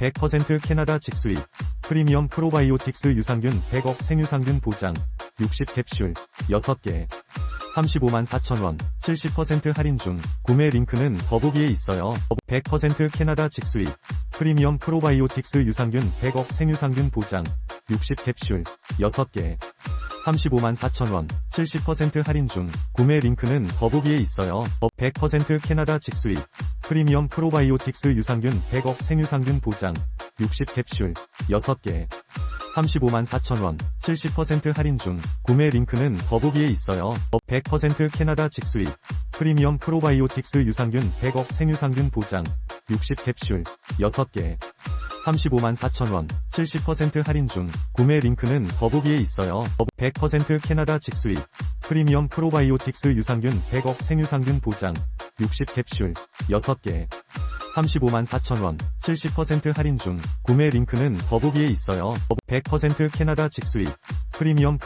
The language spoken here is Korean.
100% 캐나다 직수입. 프리미엄 프로바이오틱스 유산균 100억 생유산균 보장. 60캡슐. 6개. 35만 4천원. 70% 할인 중. 구매 링크는 더보기에 있어요. 100% 캐나다 직수입. 프리미엄 프로바이오틱스 유산균 100억 생유산균 보장. 60캡슐. 6개. 35만 4천원. 70% 할인 중. 구매 링크는 더보기에 있어요. 100% 캐나다 직수입. 프리미엄 프로바이오틱스 유산균 100억 생유산균 보장. 60캡슐. 6개. 35만 4천원. 70% 할인 중. 구매 링크는 더보기에 있어요. 100% 캐나다 직수입. 프리미엄 프로바이오틱스 유산균 100억 생유산균 보장. 60캡슐. 6개. 35만 4천원. 70% 할인 중. 구매 링크는 더보기에 있어요. 100% 캐나다 직수입. 프리미엄 프로바이오틱스 유산균 100억 생유산균 보장. 60캡슐. 6개. 35만 4천원. 70% 할인 중. 구매 링크는 더보기에 있어요. 100% 캐나다 직수입. 프리미엄